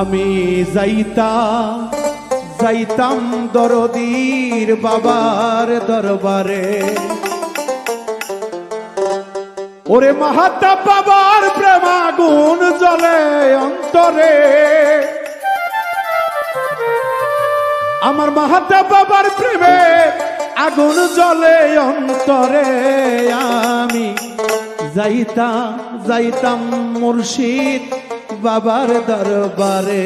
আমি যাইতা যাইতাম দরদির বাবার দরবারে। ওরে মাহাতা বাবার প্রেমাগুন জলে অন্তরে। আমার মাহাতা বাবার প্রেমে আগুন জ্বলে অন্তরে। আমি যাইতাম যাইতাম মুর্শিদ বাবার দরবারে।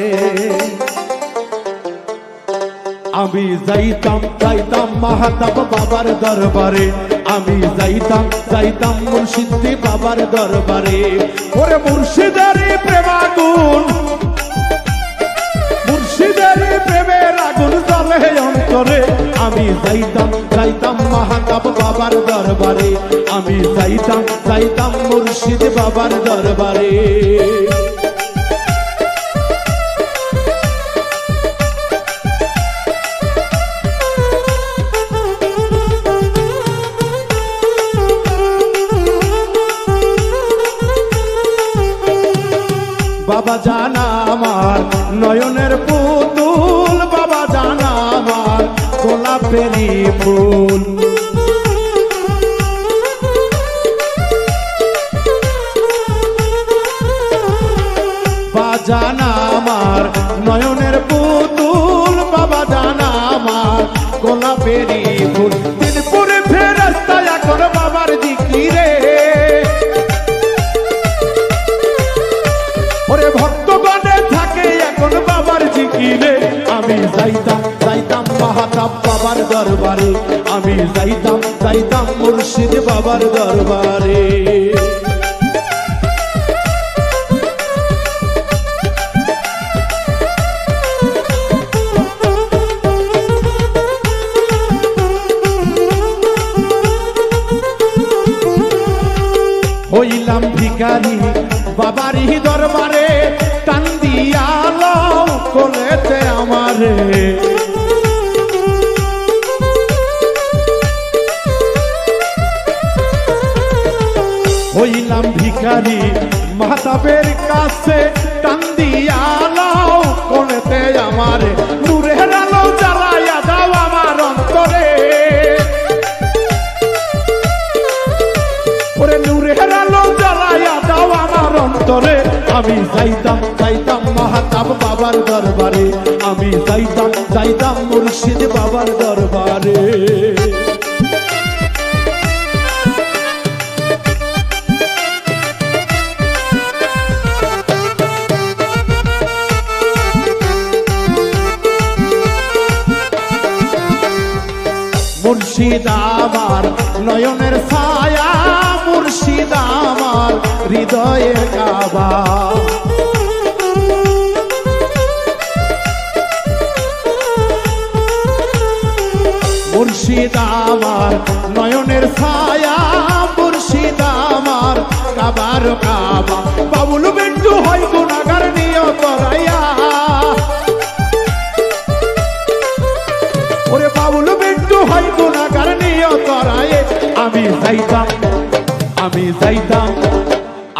আমি যাইতাম যাইতাম মাহাতাব বাবার দরবারে। আমি যাইতাম যাইতাম মুর্শিদ বাবার দরবারে। ওরে মুর্শিদের প্রেমাগুন মুর্শিদের প্রেমের আগুন জ্বলে অন্তরে। আমি যাইতাম যাইতাম মাহাতাব বাবার দরবারে। আমি যাইতাম যাইতাম মুর্শিদ বাবার দরবারে। বাবা জানা আমার, নয়নের পুতুল, বাবা জানা আমার, গোলাপেরই ফুল। বাজানা আমার, নয়নের পুতুল, বাবা জানা আমার, গোলাপেরই আমি যাইতাম যাইতাম মাহাতাব বাবার দরবারে। আমি যাইতাম যাইতাম মুর্শিদ বাবার দরবারে। হইলাম ভিখারি বাবারই দরবারে, টান দিয়াল কোলেতে আমারে। হইলাম ভিখারি মাতাবের কাছে টান দিয়াল কোলেতে আমারে। অন্তরে আমি যাইতাম যাইতাম মাহাতাব বাবার দরবারে। আমি যাইতাম যাইতাম মুর্শিদ বাবার দরবারে। মুর্শিদ আমার নয়নের ছায়া, মুর্শিদ আমার হৃদয়ে কাবা। মুর্শিদ আমার নয়নের ছায়া মুর্শিদ আমার কাবার কাবা। বাবুল বিন্টু হয় গুণাগার নিয়ত রাইয়া ওরে বাবুল বিন্টু হয় গুণাগার নিয়ত রায়ে। আমি যাইতাম আমি যাইতাম।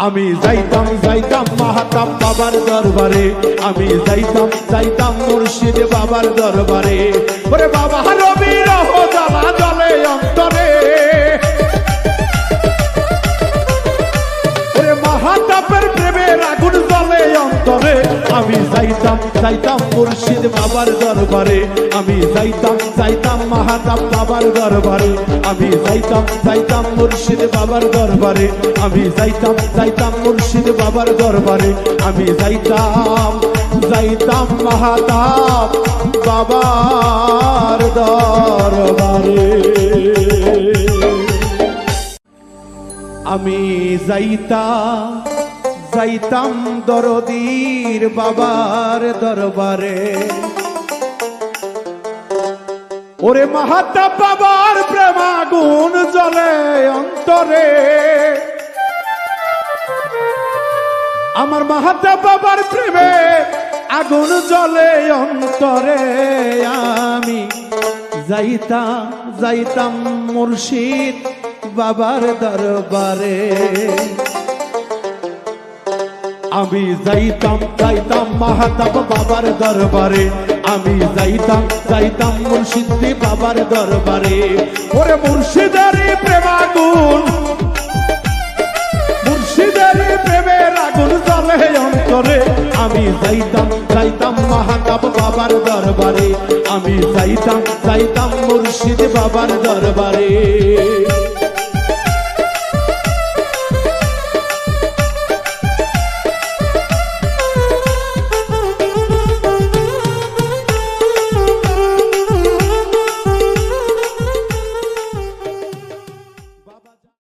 আমি যাইতাম যাইতাম মাহাতাম বাবার দরবারে। আমি যাইতাম যাইতাম মুর্শিদ বাবার দরবারে। বাবা রবি রহ জ্বালা জলে অন্তরে। যাইতাম মুর্শিদ বাবার দরবারে। আমি যাইতাম যাইতাম মাহাতাব বাবার দরবারে। আমি যাইতাম যাইতাম মুর্শিদ বাবার দরবারে। আমি যাইতাম যাইতাম মুর্শিদ বাবার দরবারে। আমি যাইতাম যাইতাম মাহাতাব বাবার দরবারে। আমি যাইতাম যাইতাম দরদির বাবার দরবারে। ওরে মাহাতা বাবার প্রেমাগুন জলে অন্তরে। আমার মাহাতা বাবার প্রেমে আগুন জলে অন্তরে। আমি যাইতাম যাইতাম মুর্শিদ বাবার দরবারে। আমি যাইতাম যাইতাম মাহাতাব বাবার দরবারে। আমি যাইতাম যাইতাম মুর্শিদি বাবার দরবারে। ওরে মুর্শিদারি প্রেমাগুন মুর্শিদারি প্রেমের আগুন জ্বলে অন্তরে। আমি যাইতাম যাইতাম মাহাতাব বাবার দরবারে। আমি যাইতাম যাইতাম মুর্শিদ বাবার দরবারে।